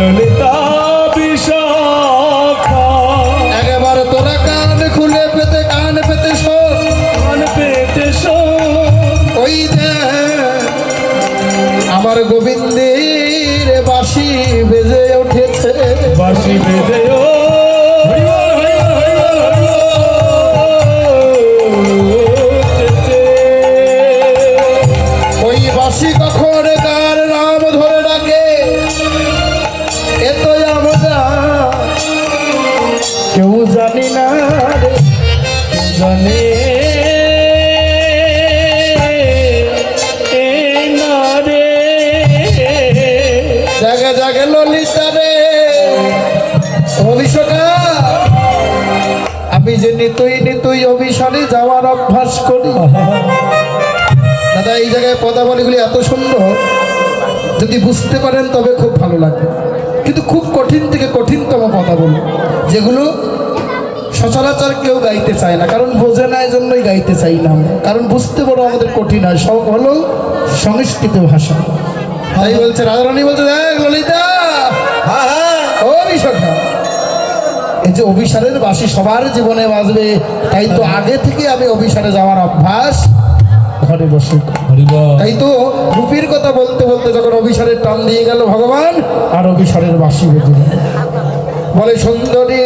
ললিতা বিশাখা। একবার তোরা কান খুলে পেতে কান পেতে কান পেতে ওই দে আমার গোবিন্দের বাসি বেজে উঠেছে। বাসি বেজে জানে। জাগে জাগে ললিতা রে। অভিষেকা আমি যে নিতুই নিতুই অভিসারে যাওয়ার অভ্যাস করি। দাদা, এই জায়গায় পদাবলীগুলি এত সুন্দর, যদি বুঝতে পারেন তবে খুব ভালো লাগবে। কিন্তু খুব কঠিন থেকে কঠিনতম পদাবলী যেগুলো সচরাচর কেউ গাইতে চায় না কারণ বোঝে না এই জন্যই গাইতে চাই না কারণ বুঝতে বড় আমাদের কঠিন হয় সব হলো সংস্কৃত ভাষা। তাই বলছে রাধারানী বলছে দেখ ললিতা! ও বিশাখা এই যে অভিসারের বাসি সবার জীবনে বাজবে তাই তো আগে থেকে আমি অভিসারে যাওয়ার অভ্যাস ঘরে বসে। তাই তো রূপীর কথা বলতে বলতে যখন অভিসারের টান দিয়ে গেল ভগবান আর অভিসারের বাসি গেল। বলে সুন্দরী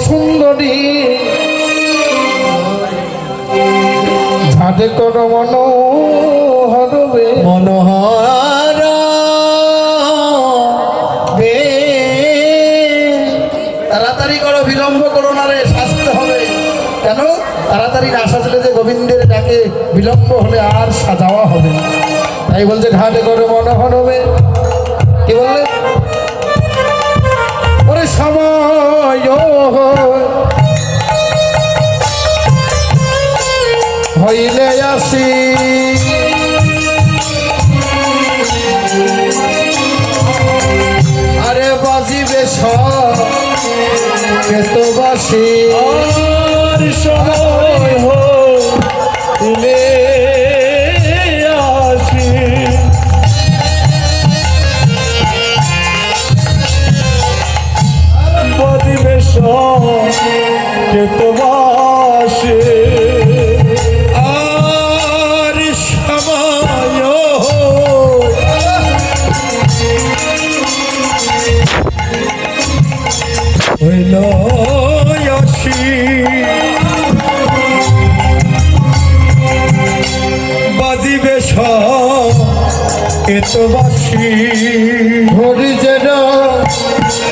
অসুন্দরী ঝাঁটে কর মন হরবে মনোহর তাড়াতাড়ি করো, বিলম্ব করো না রে, সাজতে হবে। কেন? তাড়াতাড়ি না সাজলে যে গোবিন্দের ডাকে বিলম্ব হলে আর সাজাওয়া হবে তাই বলছে ঘাটে করে মনোহর হবে হইলে আসি। আরে বাজিবে আর সময় হলে আসি। পরিবেশ কে এতবাসী ধরি যেন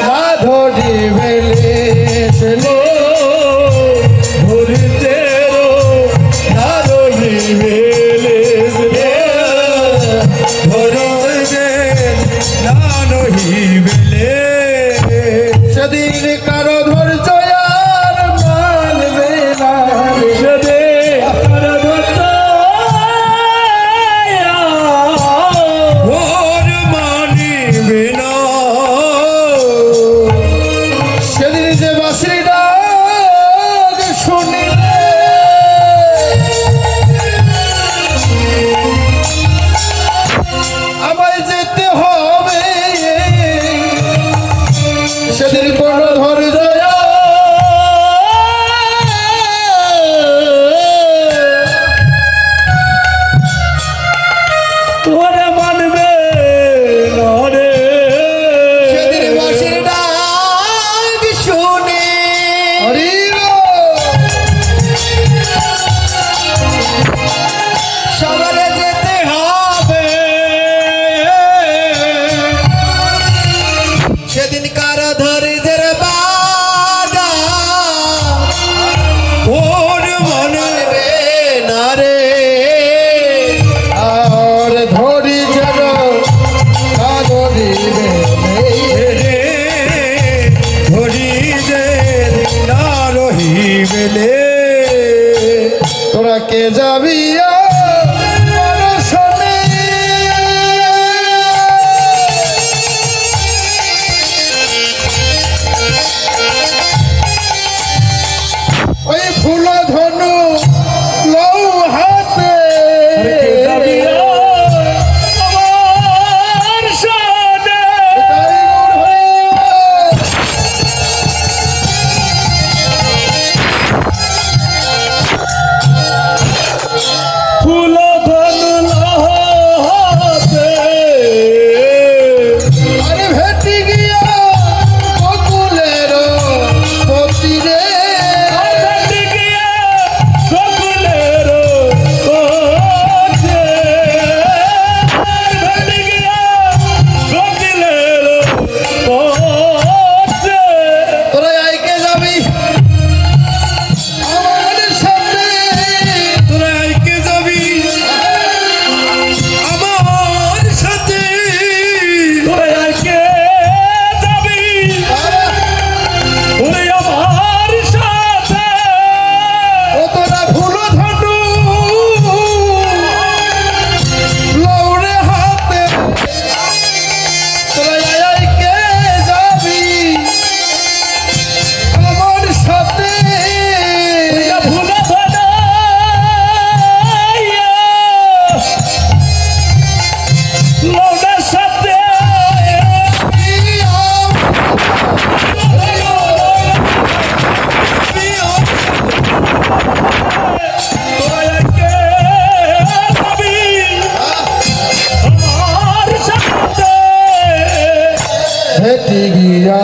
না ধরি বেলে সেলে ধরিতে নারী বেলে ধরবে নারী বেলে সেদিন সেদিন ভেটি গিয়া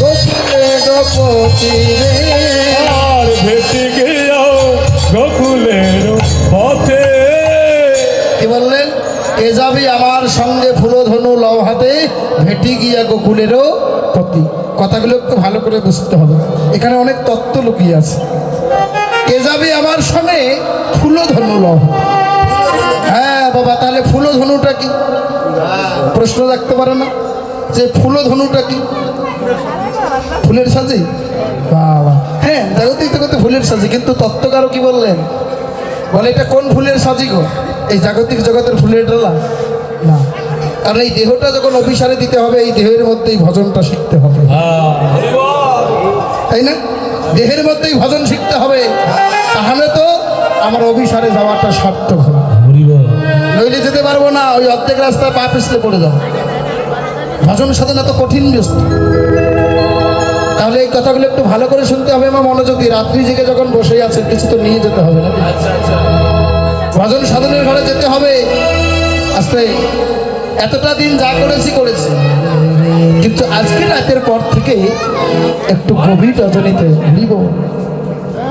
গোকুলে আর ভেটি গিয়া গোকুলের পথে। কি বললেন? এ যাবি আমার সঙ্গে ফুলধনু লও হাতে ভেটি গিয়া গোকুলেরও পতি। কথাগুলো ভালো করে বুঝতে হবে। এখানে অনেক তত্ত্ব লুকিয়ে আছে। কে যাবে আমার সঙ্গে ফুলধনু লও হ্যাঁ বাবা তাহলে ফুলধনুটা কি? প্রশ্ন রাখতে পারে না? যে ফুলধনুটা কি? ফুলের সাজি? বাবা। হ্যাঁ জাগতিক জগতে ফুলের সাজি কিন্তু তত্ত্বকারও কি বললেন? বলে এটা কোন ফুলের সাজি গো? এই জাগতিক জগতের ফুলের ডালা। না। কারণ এই দেহটা যখন অভিসারে দিতে হবে এই দেহের মধ্যেই ভজনটা শিখতে হবে। তাই না? দেহের মধ্যেই ভজন শিখতে হবে। তাহলে তো আমার অভিসারে যাওয়াটা সার্থক হবে। নইলে যেতে পারব না ওই অর্ধেক রাস্তায় পা পিছলে পড়ে যাব। ভজন সাধনা তো কঠিন ব্যস্ত তাহলে এই কথাগুলো একটু ভালো করে শুনতে হবে আমার মনোযোগ। দিয়ে রাত্রি জেগে যখন বসে আছে কিছু তো নিয়ে যেতে হবে না ভজন সাধনের ঘরে যেতে হবে। আস্তে, এতটা দিন যা করেছি করেছি। কিন্তু আজকে রাতের পর থেকে একটু গভীর রজনীতে নিব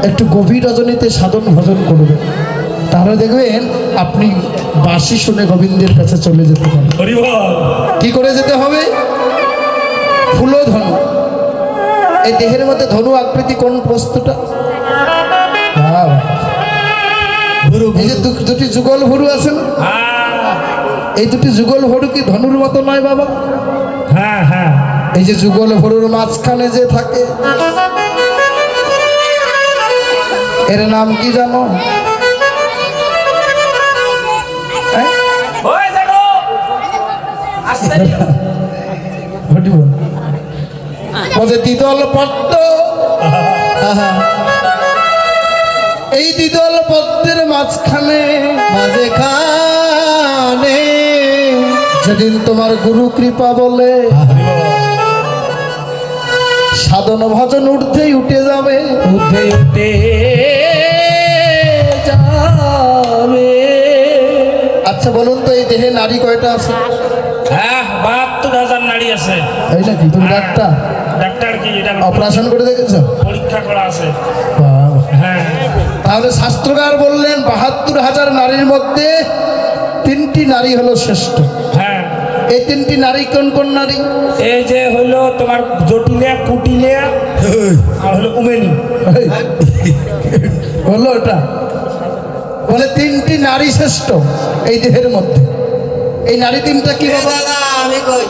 একটু গভীর রজনীতে সাধন ভজন করবে। তাহলে দেখবেন আপনি বাঁশি শুনে গোবিন্দের কাছে চলে যেতে পারেন। কি করে যেতে হবে? ফুলো ধনু। এই দেহের মধ্যে ধনু আকৃতি কোন বস্তুটা। এই যে দুটি যুগল ভরু আছে না? এই দুটি যুগল ভরু কি ধনুর মতো নয় বাবা? হ্যাঁ হ্যাঁ। এই যে যুগল ভরুর মাঝখানে যে থাকে এর নাম কি জানো? দ্বিদল পদ্ম। এই দ্বিদল পদ্মের মাঝখানে মাঝে খানে যেদিন তোমার গুরু কৃপা বলে সাধন ভজন উঠতেই উঠে যাবে। উঠে উঠে আচ্ছা বলুন তো এই দেহে নারী কয়টা আছে? হ্যাঁ বাহাত্তর হাজার নারী আছে। এই নাকি? তুমি ডাক্তার? ডাক্তার কি? এটা অপারেশন করে দেখেছ? পরীক্ষা করা আছে। হ্যাঁ। তাহলে শাস্ত্রকার বললেন বাহাত্তর হাজার নারীর মধ্যে তিনটি নারী হলো শ্রেষ্ঠ। হ্যাঁ। এই তিনটি নারী কোন কোন নারী? এই যে হলো তোমার জটিলিয়া কুটিলিয়া আর হলো উমেনি। হলো ওটা। বলে তিনটি নারী শ্রেষ্ঠ এই দেহের মধ্যে। এই নারী তিনটা কি বাবা? আমি কই?